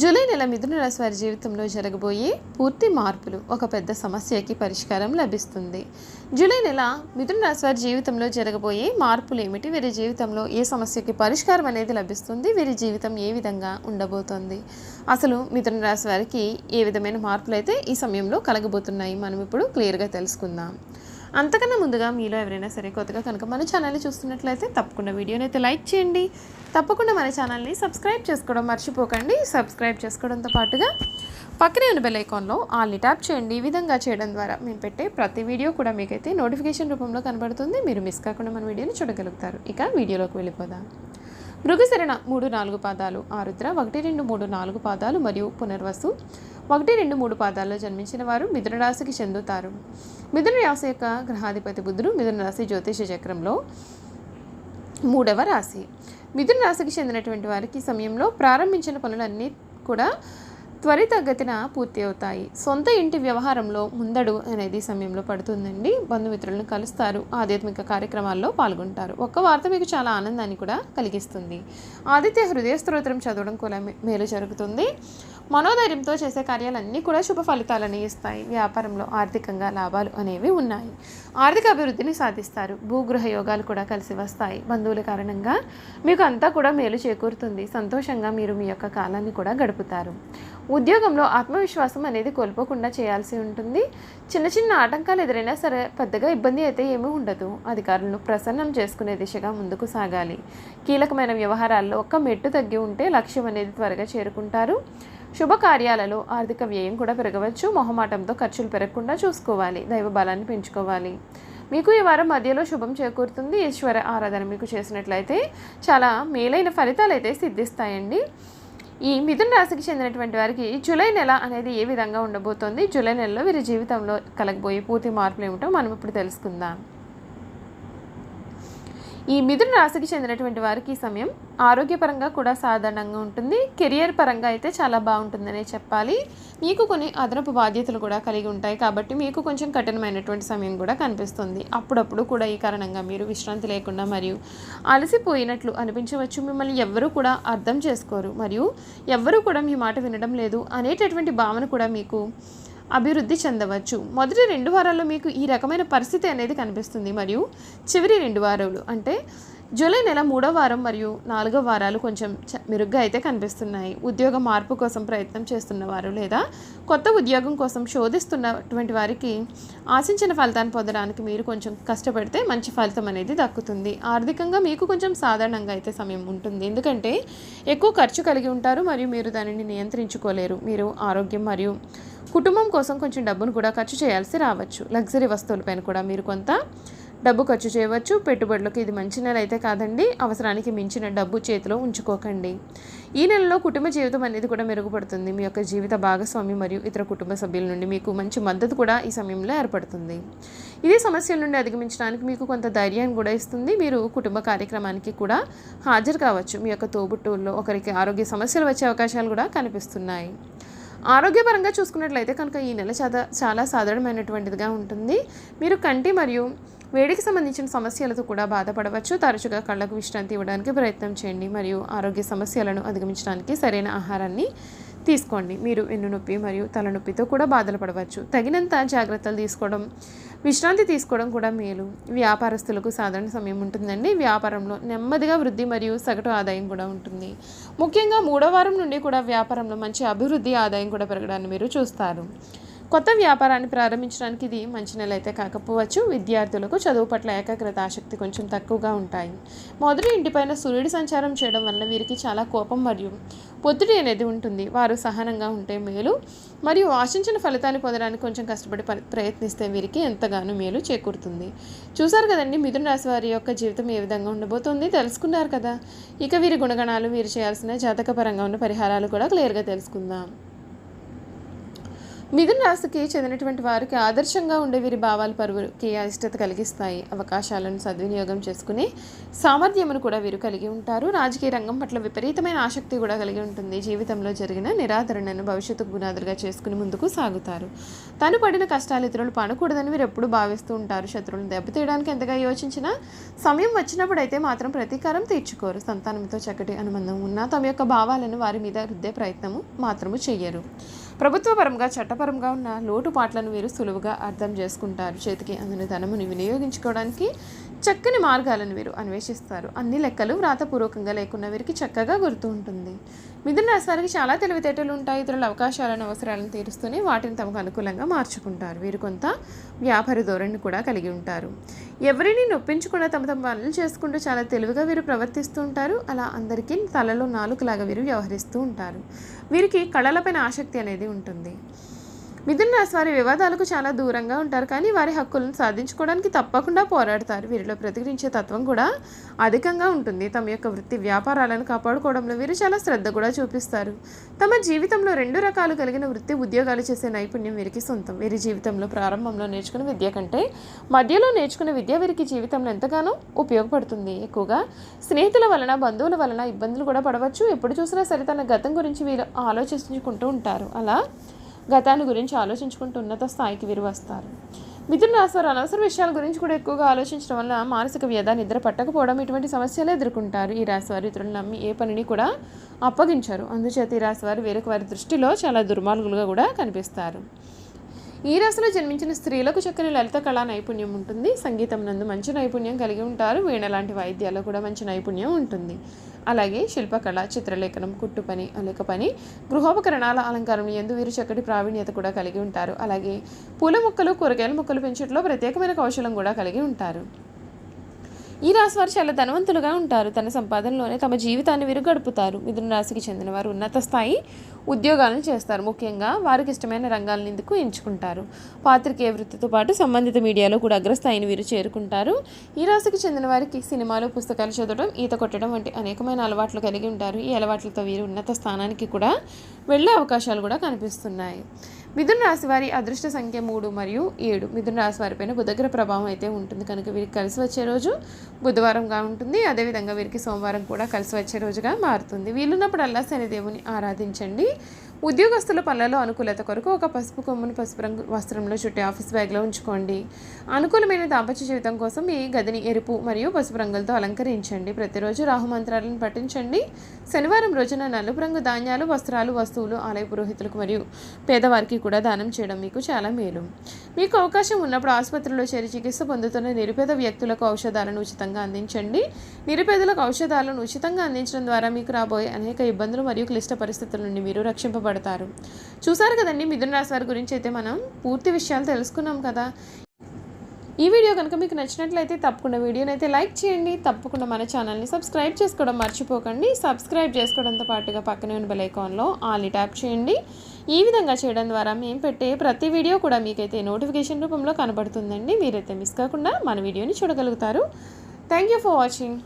July నెల మిథున రాశి వారి జీవితంలో జరగబోయే పూర్తి మార్పులు ఒక పెద్ద సమస్యకి పరిష్కారం లభిస్తుంది. జూలై నెల మిథున రాశి వారి జీవితంలో జరగబోయే మార్పులు ఏమిటి? వీరి జీవితంలో ఏ సమస్యకి పరిష్కారం అనేది లభిస్తుంది? వీరి జీవితం ఏ విధంగా ఉండబోతోంది? అసలు మిథున రాశి వారికి ఏ విధమైన మార్పులు అయితే ఈ సమయంలో కలగబోతున్నాయి? మనం ఇప్పుడు క్లియర్గా తెలుసుకుందాం. అంతకన్నా ముందుగా మీలో ఎవరైనా సరే కొత్తగా కనుక మన ఛానల్ని చూస్తున్నట్లయితే తప్పకుండా వీడియోని అయితే లైక్ చేయండి. తప్పకుండా మన ఛానల్ని సబ్స్క్రైబ్ చేసుకోవడం మర్చిపోకండి. సబ్స్క్రైబ్ చేసుకోవడంతో పాటుగా పక్కనే ఉన్న బెల్ ఐకాన్లో ఆల్ని ట్యాప్ చేయండి. ఈ విధంగా చేయడం ద్వారా మేము పెట్టే ప్రతి వీడియో కూడా మీకైతే నోటిఫికేషన్ రూపంలో కనబడుతుంది. మీరు మిస్ కాకుండా మన వీడియోని చూడగలుగుతారు. ఇక వీడియోలోకి వెళ్ళిపోదాం. మృగశరణ మూడు నాలుగు పాదాలు ఆరుద్ర ఒకటి రెండు మూడు నాలుగు పాదాలు మరియు పునర్వసు ఒకటి రెండు మూడు పాదాల్లో జన్మించిన వారు మిథున రాశికి చెందుతారు. మిథున రాశి యొక్క గ్రహాధిపతి బుధుడు మిథున రాశి జ్యోతిష చక్రంలో మూడవ రాశి. మిథున రాశికి చెందినటువంటి వారికి సమయంలో ప్రారంభించిన పనులన్నీ కూడా త్వరితగతిన పూర్తి అవుతాయి. సొంత ఇంటి వ్యవహారంలో ముందడు అనేది సమయంలో పడుతుందండి. బంధుమిత్రులను కలుస్తారు. ఆధ్యాత్మిక కార్యక్రమాల్లో పాల్గొంటారు. ఒక్క వార్త మీకు చాలా ఆనందాన్ని కూడా కలిగిస్తుంది. ఆదిత్య హృదయ స్తోత్రం చదవడం కూడా మేలు జరుగుతుంది. మనోధైర్యంతో చేసే కార్యాలన్నీ కూడా శుభ ఫలితాలని ఇస్తాయి. వ్యాపారంలో ఆర్థికంగా లాభాలు అనేవి ఉన్నాయి. ఆర్థిక అభివృద్ధిని సాధిస్తారు. భూగృహ యోగాలు కూడా కలిసి వస్తాయి. బంధువుల కారణంగా మీకు అంతా కూడా మేలు చేకూరుతుంది. సంతోషంగా మీరు మీ యొక్క కాలాన్ని కూడా గడుపుతారు. ఉద్యోగంలో ఆత్మవిశ్వాసం అనేది కోల్పోకుండా చేయాల్సి ఉంటుంది. చిన్న చిన్న ఆటంకాలు ఎదురైనా సరే పెద్దగా ఇబ్బంది అయితే ఏమీ ఉండదు. అధికారులను ప్రసన్నం చేసుకునే దిశగా ముందుకు సాగాలి. కీలకమైన వ్యవహారాల్లో ఒక్క మెట్టు తగ్గి ఉంటే లక్ష్యం అనేది త్వరగా చేరుకుంటారు. శుభకార్యాలలో ఆర్థిక వ్యయం కూడా పెరగవచ్చు మొహమాటంతో ఖర్చులు పెరగకుండా చూసుకోవాలి దైవ బలాన్ని పెంచుకోవాలి. మీకు ఈ వారం మధ్యలో శుభం చేకూరుతుంది. ఈశ్వర ఆరాధన మీకు చేసినట్లయితే చాలా మేలైన ఫలితాలు అయితే సిద్ధిస్తాయండి. ఈ మిథున రాశికి చెందినటువంటి వారికి జూలై నెల అనేది ఏ విధంగా ఉండబోతోంది? జూలై నెలలో వీరి జీవితంలో కలగబోయే పూర్తి మార్పులు ఏమిటో మనం ఇప్పుడు తెలుసుకుందాం. ఈ మిథున రాశికి చెందినటువంటి వారికి ఈ సమయం ఆరోగ్యపరంగా కూడా సాధారణంగా ఉంటుంది. కెరియర్ పరంగా అయితే చాలా బాగుంటుందనే చెప్పాలి. మీకు కొన్ని అదనపు బాధ్యతలు కూడా కలిగి ఉంటాయి కాబట్టి మీకు కొంచెం కఠినమైనటువంటి సమయం కూడా కనిపిస్తుంది. అప్పుడప్పుడు కూడా ఈ కారణంగా మీరు విశ్రాంతి లేకుండా మరియు అలసిపోయినట్లు అనిపించవచ్చు. మిమ్మల్ని ఎవ్వరూ కూడా అర్థం చేసుకోరు. మరియు ఎవ్వరూ కూడా మీ మాట వినడం లేదు అనేటటువంటి భావన కూడా మీకు అభివృద్ధి చెందవచ్చు. మొదటి రెండు వారాల్లో మీకు ఈ రకమైన పరిస్థితి అనేది కనిపిస్తుంది. మరియు చివరి రెండు వారాలు అంటే జూలై నెల మూడో వారం మరియు నాలుగో వారాలు కొంచెం చ- మెరుగ్గా అయితే కనిపిస్తున్నాయి. ఉద్యోగ మార్పు కోసం ప్రయత్నం చేస్తున్నవారు లేదా కొత్త ఉద్యోగం కోసం శోధిస్తున్నటువంటి వారికి ఆశించిన ఫలితాన్ని పొందడానికి మీరు కొంచెం కష్టపడితే మంచి ఫలితం అనేది దక్కుతుంది. ఆర్థికంగా మీకు కొంచెం సాధారణంగా అయితే సమయం ఉంటుంది. ఎందుకంటే ఎక్కువ ఖర్చు కలిగి ఉంటారు మరియు మీరు దానిని నియంత్రించుకోలేరు. మీరు ఆరోగ్యం మరియు కుటుంబం కోసం కొంచెం డబ్బును కూడా ఖర్చు చేయాల్సి రావచ్చు. లగ్జరీ వస్తువులపైన కూడా మీరు కొంత డబ్బు ఖర్చు చేయవచ్చు. పెట్టుబడులకు ఇది మంచి నెల అయితే కాదండి. అవసరానికి మించిన డబ్బు చేతిలో ఉంచుకోకండి. ఈ నెలలో కుటుంబ జీవితం అనేది కూడా మెరుగుపడుతుంది. మీ యొక్క జీవిత భాగస్వామి మరియు ఇతర కుటుంబ సభ్యుల నుండి మీకు మంచి మద్దతు కూడా ఈ సమయంలో ఏర్పడుతుంది. ఇది సమస్యల నుండి అధిగమించడానికి మీకు కొంత ధైర్యాన్ని కూడా ఇస్తుంది. మీరు కుటుంబ కార్యక్రమానికి కూడా హాజరు కావచ్చు. మీ యొక్క తోబుట్టువుల్లో ఒకరికి ఆరోగ్య సమస్యలు వచ్చే అవకాశాలు కూడా కనిపిస్తున్నాయి. ఆరోగ్యపరంగా చూసుకున్నట్లయితే కనుక ఈ నెల చాలా చాలా సాధారణమైనటువంటిదిగా ఉంటుంది. మీరు కంటి మరియు వేడికి సంబంధించిన సమస్యలతో కూడా బాధపడవచ్చు. తరచుగా కళ్ళకు విశ్రాంతి ఇవ్వడానికి ప్రయత్నం చేయండి. మరియు ఆరోగ్య సమస్యలను అధిగమించడానికి సరైన ఆహారాన్ని తీసుకోండి. మీరు వెన్నునొప్పి మరియు తలనొప్పితో కూడా బాధలు పడవచ్చు. తగినంత జాగ్రత్తలు తీసుకోవడం విశ్రాంతి తీసుకోవడం కూడా మేలు. వ్యాపారస్తులకు సాధారణ సమయం ఉంటుందండి. వ్యాపారంలో నెమ్మదిగా వృద్ధి మరియు సగటు ఆదాయం కూడా ఉంటుంది. ముఖ్యంగా మూడో వారం నుండి కూడా వ్యాపారంలో మంచి అభివృద్ధి ఆదాయం కూడా పెరగడాన్ని మీరు చూస్తారు. కొత్త వ్యాపారాన్ని ప్రారంభించడానికి ఇది మంచి నెల అయితే కాకపోవచ్చు. విద్యార్థులకు చదువు పట్ల ఏకాగ్రత ఆసక్తి కొంచెం తక్కువగా ఉంటాయి. మొదటి ఇంటిపైన సూర్యుడి సంచారం చేయడం వల్ల వీరికి చాలా కోపం మరియు ఒత్తిడి అనేది ఉంటుంది. వారు సహనంగా ఉంటే మేలు మరియు ఆశించిన ఫలితాన్ని పొందడానికి కొంచెం కష్టపడి ప్రయత్నిస్తే వీరికి ఎంతగానో మేలు చేకూరుతుంది. చూశారు కదండి మిథున రాశి వారి యొక్క జీవితం ఏ విధంగా ఉండబోతుంది తెలుసుకున్నారు కదా. ఇక వీరి గుణగణాలు వీరు చేయాల్సిన జాతకపరంగా ఉన్న పరిహారాలు కూడా క్లియర్గా తెలుసుకుందాం. మిథున రాశికి చెందినటువంటి వారికి ఆదర్శంగా ఉండే వీరి భావాలు పరువుకి అయిష్టత కలిగిస్తాయి. అవకాశాలను సద్వినియోగం చేసుకునే సామర్థ్యమును కూడా వీరు కలిగి ఉంటారు. రాజకీయ రంగం పట్ల విపరీతమైన ఆసక్తి కూడా కలిగి ఉంటుంది. జీవితంలో జరిగిన నిరాదరణను భవిష్యత్తు గునాదులుగా చేసుకుని ముందుకు సాగుతారు. తను పడిన కష్టాలు ఇతరులు పడకూడదని వీరు ఎప్పుడు భావిస్తూ ఉంటారు. శత్రువులను దెబ్బతీయడానికి ఎంతగా యోచించినా సమయం వచ్చినప్పుడు అయితే మాత్రం ప్రతీకారం తీర్చుకోరు. సంతానంతో చక్కటి అనుబంధం ఉన్నా తమ యొక్క భావాలను వారి మీద రుద్దే ప్రయత్నము మాత్రము చెయ్యరు. ప్రభుత్వపరంగా చట్టపరంగా ఉన్న లోటుపాట్లను వీరు సులువుగా అర్థం చేసుకుంటారు. చేతికి అందని ధనముని వినియోగించుకోవడానికి చక్కని మార్గాలను వీరు అన్వేషిస్తారు. అన్ని లెక్కలు వ్రాతపూర్వకంగా లేకున్న వీరికి చక్కగా గుర్తు ఉంటుంది. మిథున రాశి వారికి చాలా తెలివితేటలు ఉంటాయి. ఇతరుల అవకాశాలను అవసరాలను తీరుస్తూనే వాటిని తమకు అనుకూలంగా మార్చుకుంటారు. వీరు కొంత వ్యాపార ధోరణి కూడా కలిగి ఉంటారు. ఎవరిని నొప్పించకుండా తమ తమ పనులు చేసుకుంటూ చాలా తెలివిగా వీరు ప్రవర్తిస్తూ ఉంటారు. అలా అందరికీ తలలో నాలుగులాగా వీరు వ్యవహరిస్తూ ఉంటారు. వీరికి కళలపైన ఆసక్తి అనేది ఉంటుంది. మిథున రాశి వారి వివాదాలకు చాలా దూరంగా ఉంటారు. కానీ వారి హక్కులను సాధించుకోవడానికి తప్పకుండా పోరాడతారు. వీరిలో ప్రతిఘటించే తత్వం కూడా అధికంగా ఉంటుంది. తమ యొక్క వృత్తి వ్యాపారాలను కాపాడుకోవడంలో వీరు చాలా శ్రద్ధ కూడా చూపిస్తారు. తమ జీవితంలో రెండు రకాలు కలిగిన వృత్తి ఉద్యోగాలు చేసే నైపుణ్యం వీరికి సొంతం. వీరి జీవితంలో ప్రారంభంలో నేర్చుకున్న విద్య కంటే మధ్యలో నేర్చుకున్న విద్య వీరికి జీవితంలో ఎంతగానో ఉపయోగపడుతుంది. ఎక్కువగా స్నేహితుల వలన బంధువుల వలన ఇబ్బందులు కూడా పడవచ్చు. ఎప్పుడు చూసినా సరే తన గతం గురించి వీరు ఆలోచించుకుంటూ ఉంటారు. అలా గతాన్ని గురించి ఆలోచించుకుంటూ ఉన్నత స్థాయికి విరువస్తారు మిథున రాశి వారు అనవసర విషయాల గురించి కూడా ఎక్కువగా ఆలోచించడం వల్ల మానసిక వ్యధ నిద్ర పట్టకపోవడం ఇటువంటి సమస్యలు ఎదుర్కొంటారు. ఈ రాశి వారు ఇతరులను నమ్మి ఏ పనిని కూడా అప్పగించారు. అందుచేత ఈ రాశి వారు వేరొక వారి దృష్టిలో చాలా దుర్మార్గులుగా కూడా కనిపిస్తారు. ఈ రాశిలో జన్మించిన స్త్రీలకు చక్కని లలిత కళా నైపుణ్యం ఉంటుంది. సంగీతం నందు మంచి నైపుణ్యం కలిగి ఉంటారు. వీణ లాంటి వాయిద్యాల్లో కూడా మంచి నైపుణ్యం ఉంటుంది. అలాగే శిల్పకళ చిత్రలేఖనం కుట్టు పని పని గృహోపకరణాల అలంకారం ఎందు వీరు చక్కటి ప్రావీణ్యత కూడా కలిగి ఉంటారు. అలాగే పూల మొక్కలు కూరగాయల మొక్కలు పెంచడంలో ప్రత్యేకమైన కౌశలం కూడా కలిగి ఉంటారు. ఈ రాశి వారు చాలా ధనవంతులుగా ఉంటారు. తన సంపాదనలోనే తమ జీవితాన్ని వీరు గడుపుతారు. మిథున రాశికి చెందిన వారు ఉన్నత స్థాయి ఉద్యోగాలను చేస్తారు. ముఖ్యంగా వారికి ఇష్టమైన రంగాలను ఎందుకు ఎంచుకుంటారు. పాత్రికేయ వృత్తితో పాటు సంబంధిత మీడియాలో కూడా అగ్రస్థాయిని వీరు చేరుకుంటారు. ఈ రాశికి చెందిన వారికి సినిమాలు పుస్తకాలు చదవడం ఈత కొట్టడం వంటి అనేకమైన అలవాట్లు కలిగి ఉంటారు. ఈ అలవాట్లతో వీరు ఉన్నత స్థానానికి కూడా వెళ్ళే అవకాశాలు కూడా కనిపిస్తున్నాయి. మిథున రాశి వారి అదృష్ట సంఖ్య మూడు మరియు ఏడు. మిథున రాశి వారిపైన బుధగ్ర ప్రభావం అయితే ఉంటుంది. కనుక వీరికి కలిసి వచ్చే రోజు బుధవారంగా ఉంటుంది. అదేవిధంగా వీరికి సోమవారం కూడా కలిసి వచ్చే రోజుగా మారుతుంది. వీలున్నప్పుడల్లా శనిదేవుని ఆరాధించండి. ఉద్యోగస్తుల పనులలో అనుకూలత కొరకు ఒక పసుపు కొమ్మును పసుపు రంగు వస్త్రంలో చుట్టి ఆఫీస్ బ్యాగ్లో ఉంచుకోండి. అనుకూలమైన దాంపత్య జీవితం కోసం ఈ గదిని ఎరుపు మరియు పసుపు రంగులతో అలంకరించండి. ప్రతిరోజు రాహు మంత్రాలను పఠించండి. శనివారం రోజున నలుపు రంగు ధాన్యాలు వస్త్రాలు వస్తువులు ఆలయ పురోహితులకు మరియు పేదవారికి కూడా దానం చేయడం మీకు చాలా మేలు. మీకు అవకాశం ఉన్నప్పుడు ఆసుపత్రిలో చేరి చికిత్స పొందుతున్న నిరుపేద వ్యక్తులకు ఔషధాలను ఉచితంగా అందించండి. నిరుపేదలకు ఔషధాలను ఉచితంగా అందించడం ద్వారా మీకు రాబోయే అనేక ఇబ్బందులు మరియు క్లిష్ట పరిస్థితుల నుండి మీరు రక్షింపబడతారు చూసారు కదండి మిథున రాశి వారి గురించి అయితే మనం పూర్తి విషయాలు తెలుసుకున్నాం కదా. ఈ వీడియో కనుక మీకు నచ్చినట్లయితే తప్పకుండా వీడియోని అయితే లైక్ చేయండి. తప్పకుండా మన ఛానల్ని సబ్స్క్రైబ్ చేసుకోవడం మర్చిపోకండి. సబ్స్క్రైబ్ చేసుకోవడంతో పాటుగా పక్కనే ఉన్న బెల్ ఐకాన్లో ఆల్ని ట్యాప్ చేయండి. ఈ విధంగా చేయడం ద్వారా మేము పెట్టే ప్రతి వీడియో కూడా మీకైతే నోటిఫికేషన్ రూపంలో కనబడుతుందండి. మీరైతే మిస్ కాకుండా మన వీడియోని చూడగలుగుతారు. Thank you for watching.